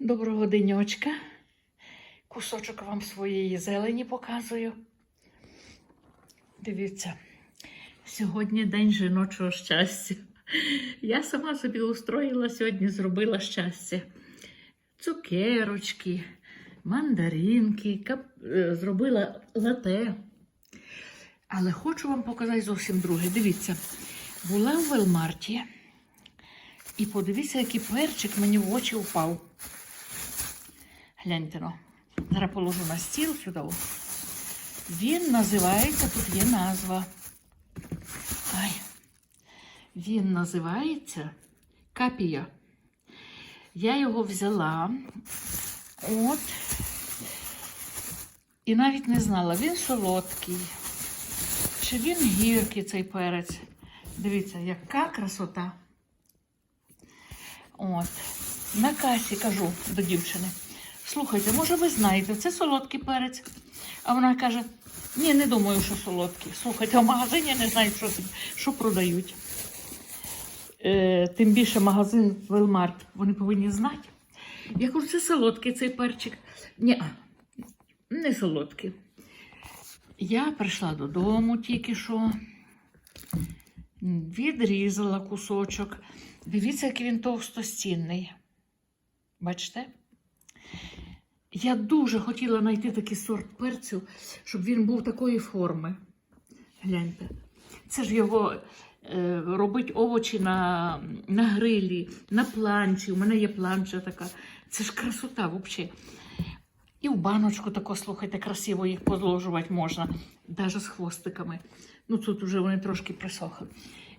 Доброго денечка. Кусочок вам своєї зелені показую. Дивіться, сьогодні день жіночого щастя. Я сама собі устроїла сьогодні, зробила щастя. Цукерочки, мандаринки, кап... е, зробила лате. Але хочу вам показати зовсім друге. Дивіться, була в Велмарті. І подивіться, який перчик мені в очі впав. Гляньте ну. Зараз положу на стіл сюди. Він називається, тут є назва. Ай. Він називається Капія. Я його взяла. От. І навіть не знала, він солодкий. Чи він гіркий цей перець? Дивіться, яка красота. От. На касі кажу до дівчини. Слухайте, може ви знаєте, це солодкий перець. А вона каже: ні, не думаю, що солодкий. Слухайте, в магазині не знають, що, що продають. Е, тим більше магазин Велмарт, вони повинні знати. Я кажу, це солодкий цей перчик. Ні, не солодкий. Я прийшла додому тільки що, відрізала кусочок. Дивіться, який він товстостінний. Бачите? Я дуже хотіла знайти такий сорт перцю, щоб він був такої форми. Гляньте. Це ж його е, робить овочі на, на грилі, на планчі. У мене є планча така. Це ж красота взагалі. І в баночку тако, слухайте, красиво їх подложувати можна, навіть з хвостиками. Ну, тут вже вони трошки присохли.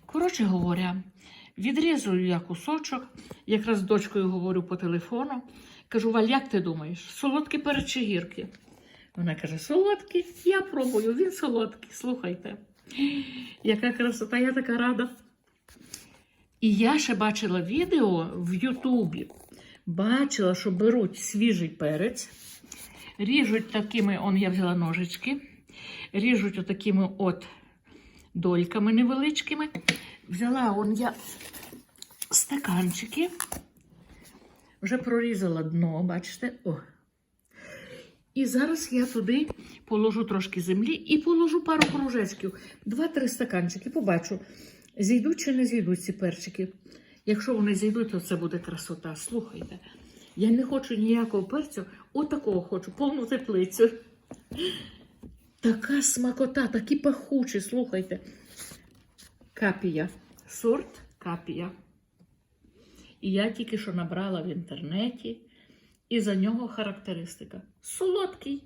Коротше говоря, відрізую я кусочок, якраз з дочкою говорю по телефону. Кажу, Валь, як ти думаєш, солодкий перець чи гіркий? Вона каже, солодкий, я пробую, він солодкий, слухайте. Яка красота, я така рада. І я ще бачила відео в Ютубі. Бачила, що беруть свіжий перець, ріжуть такими, он я взяла ножички, ріжуть отакими от дольками невеличкими. Взяла он я стаканчики, вже прорізала дно, бачите? О. І зараз я туди положу трошки землі і положу пару кружечків, два-три стаканчики. Побачу, зійдуть чи не зійдуть ці перчики. Якщо вони зійдуть, то це буде красота. Слухайте, я не хочу ніякого перцю, отакого хочу, повну теплицю. Така смакота, такі пахучі, слухайте. Капія. Сорт капія. І я тільки що набрала в інтернеті, і за нього характеристика. Солодкий.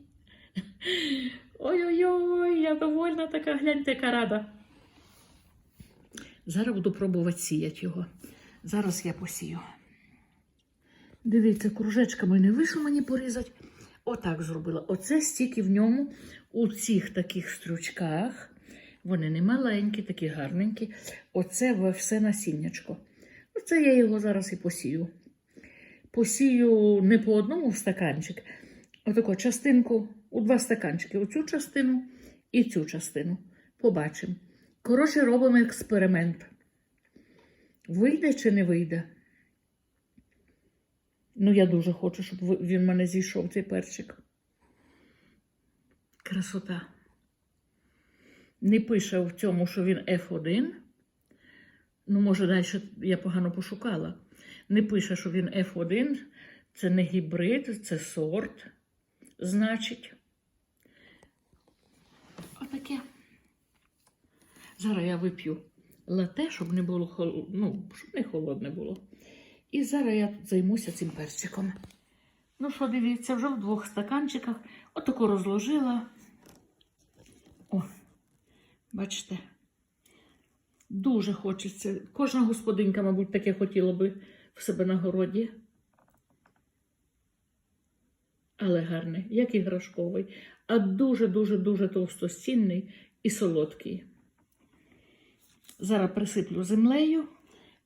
Ой-ой-ой, я довольна така, гляньте, яка рада. Зараз буду пробувати сіяти його. Зараз я посію. Дивіться, кружечками не вийшло мені порізати. Отак зробила. Оце стільки в ньому у цих таких стручках. Вони не маленькі, такі гарненькі. Оце все насіннячко. Оце я його зараз і посію. Посію не по одному в стаканчик, а таку частинку у два стаканчики. Оцю частину і цю частину. Побачимо. Коротше, робимо експеримент. Вийде чи не вийде? Ну, я дуже хочу, щоб він в мене зійшов, цей перчик. Красота. Не пише в цьому, що він F1. Ну, може, далі я погано пошукала. Не пише, що він F1. Це не гібрид, це сорт. Значить. Отаке. Зараз я вип'ю лате, щоб не було хол... ну, щоб не холодне було. І зараз я тут займуся цим перчиком. Ну що, дивіться, вже в двох стаканчиках. Отако розложила. О, бачите. Дуже хочеться. Кожна господинка, мабуть, таке хотіла би в себе на городі. Але гарний, як іграшковий, а дуже-дуже-дуже товстостінний і солодкий. Зараз присиплю землею,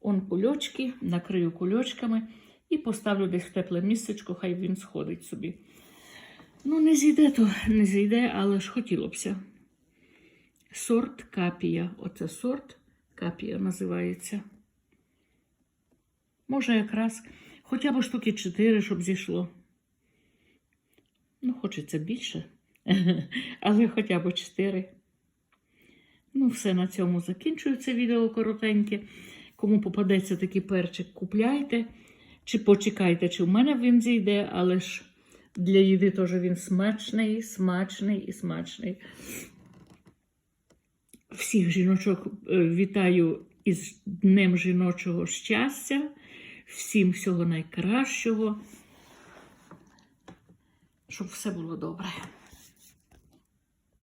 он кульочки, накрию кульочками і поставлю десь в тепле місцечко, хай він сходить собі. Ну, не зійде, то не зійде, але ж хотілося бся. Сорт капія. Оце сорт капія називається. Може, якраз Хоча б штуки 4, щоб зійшло. Ну, хочеться більше, але хоча б 4. Ну, все на цьому закінчую це відео коротеньке. Кому попадеться такий перчик, купляйте. Чи почекайте, чи в мене він зійде, але ж для їди теж він смачний, смачний і смачний. Всіх жіночок е, вітаю із Днем жіночого щастя. Всім всього найкращого. Щоб все було добре.